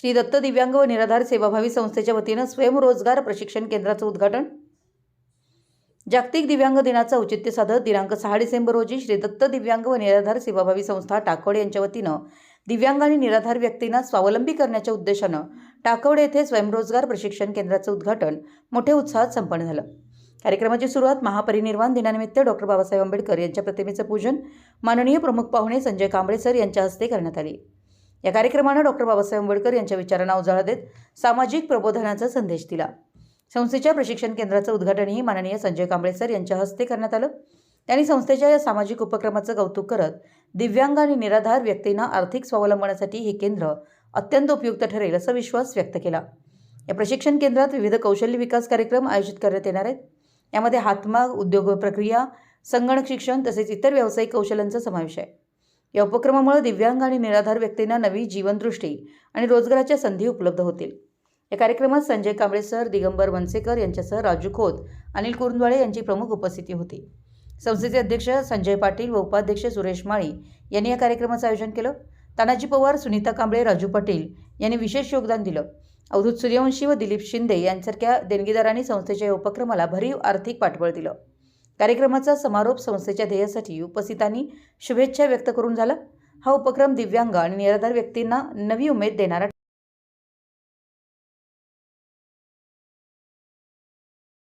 श्री दत्त दिव्यांग व निराधार सेवाभावी संस्थेच्या वतीनं स्वयंरोजगार प्रशिक्षण केंद्राचं उद्घाटन. जागतिक दिव्यांग दिनाचं औचित्य साधत दिनांक सहा डिसेंबर रोजी श्री दत्त दिव्यांग व निराधार सेवाभावी संस्था टाकवडे यांच्या वतीनं दिव्यांग आणि निराधार व्यक्तींना स्वावलंबी करण्याच्या उद्देशानं टाकवडे येथे स्वयंरोजगार प्रशिक्षण केंद्राचं उद्घाटन. मोठ्या उत्साहात संपन्न झालं. कार्यक्रमाची सुरुवात महापरिनिर्वाण दिनानिमित्त डॉक्टर बाबासाहेब आंबेडकर यांच्या प्रतिमेचं पूजन माननीय प्रमुख पाहुणे संजय कांबळे सर यांच्या हस्ते करण्यात आली. या कार्यक्रमानं डॉक्टर बाबासाहेब आंबेडकर यांच्या विचारांना उजाळा देत सामाजिक प्रबोधनाचा संदेश दिला. संस्थेच्या प्रशिक्षण केंद्राचं उद्घाटनही माननीय संजय कांबळे सर यांच्या हस्ते करण्यात आलं. त्यांनी संस्थेच्या या सामाजिक उपक्रमाचं कौतुक करत दिव्यांग आणि निराधार व्यक्तींना आर्थिक स्वावलंबनासाठी हे केंद्र अत्यंत उपयुक्त ठरेल असा विश्वास व्यक्त केला. या प्रशिक्षण केंद्रात विविध कौशल्य विकास कार्यक्रम आयोजित करण्यात येणार आहेत. यामध्ये हातमाग उद्योग प्रक्रिया संगणक शिक्षण तसेच इतर व्यावसायिक कौशल्यांचा समावेश आहे. या उपक्रमामुळे दिव्यांग आणि निराधार व्यक्तींना नवी जीवनदृष्टी आणि रोजगाराच्या संधी उपलब्ध होतील. या कार्यक्रमात संजय कांबळे सर दिगंबर वनसेकर यांच्यासह राजू खोत अनिल कुरुंदवाळे यांची प्रमुख उपस्थिती होती. संस्थेचे अध्यक्ष संजय पाटील व उपाध्यक्ष सुरेश माळी यांनी या कार्यक्रमाचं आयोजन केलं. तानाजी पवार सुनीता कांबळे राजू पाटील यांनी विशेष योगदान दिलं. अवधूत सूर्यवंशी व दिलीप शिंदे यांसारख्या देणगीदारांनी संस्थेच्या या उपक्रमाला भरीव आर्थिक पाठबळ दिलं. कार्यक्रमाचा समारोप संस्थेच्या ध्येयासाठी उपस्थितांनी शुभेच्छा व्यक्त करून झाला. हा उपक्रम दिव्यांग आणि निराधार व्यक्तींना नवी उमेद देणारा